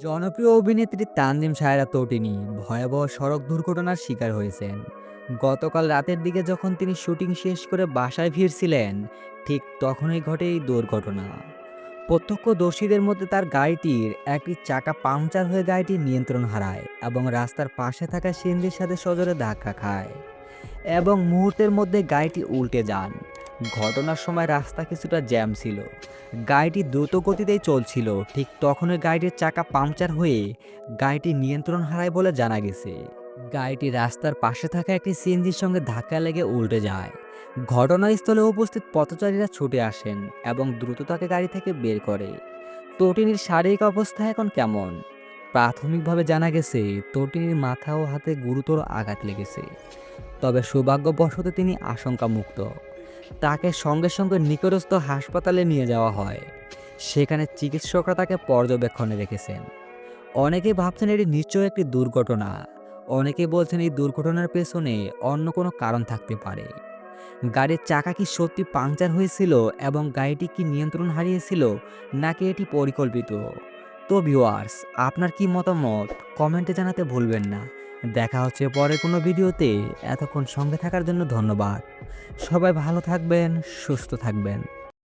জনপ্রিয় অভিনেত্রী তানজিম সায়রা তটিনী ভয়াবহ সড়ক দুর্ঘটনার শিকার হয়েছেন। গতকাল রাতের দিকে যখন তিনি শুটিং শেষ করে বাসায় ফিরছিলেন, ঠিক তখনই ঘটে এই দুর্ঘটনা। প্রত্যক্ষদর্শীদের মধ্যে তার গাড়িটির একটি চাকা পাংচার হয়ে গাড়িটি নিয়ন্ত্রণ হারায় এবং রাস্তার পাশে থাকা সিন্ধির সাথে সজোরে ধাক্কা খায় এবং মুহূর্তের মধ্যে গাড়িটি উল্টে যান। ঘটনার সময় রাস্তা কিছুটা জ্যাম ছিল। গাড়িটি দ্রুত গতিতেই চলছিল। ঠিক তখনই গাড়িটির চাকা পাংচার হয়ে গাড়িটি নিয়ন্ত্রণ হারায় বলে জানা গেছে। গাড়িটি রাস্তার পাশে থাকা একটি সিএনজির সঙ্গে ধাক্কা লেগে উল্টে যায়। ঘটনাস্থলে উপস্থিত পথচারীরা ছুটে আসেন এবং দ্রুত তাকে গাড়ি থেকে বের করে। তটিনীর শারীরিক অবস্থা এখন কেমন? প্রাথমিকভাবে জানা গেছে, তটিনীর মাথা ও হাতে গুরুতর আঘাত লেগেছে। তবে সৌভাগ্যবশত তিনি আশঙ্কামুক্ত। তাকে সঙ্গে সঙ্গে নিকটস্থ হাসপাতালে নিয়ে যাওয়া হয়। সেখানে চিকিৎসকরা তাকে পর্যবেক্ষণে রেখেছেন। অনেকেই ভাবছেন এটি নিশ্চয়ই একটি দুর্ঘটনা। অনেকেই বলছেন এই দুর্ঘটনার পেছনে অন্য কোনো কারণ থাকতে পারে। গাড়ির চাকা কি সত্যি পাংচার হয়েছিল এবং গাড়িটি কি নিয়ন্ত্রণ হারিয়েছিল নাকি এটি পরিকল্পিত? তো ভিউয়ার্স, আপনার কি মতামত? কমেন্টে জানাতে ভুলবেন না। দেখা হচ্ছে পরের কোনো ভিডিওতে। এতক্ষণ সঙ্গে থাকার জন্য ধন্যবাদ। সবাই ভালো থাকবেন, সুস্থ থাকবেন।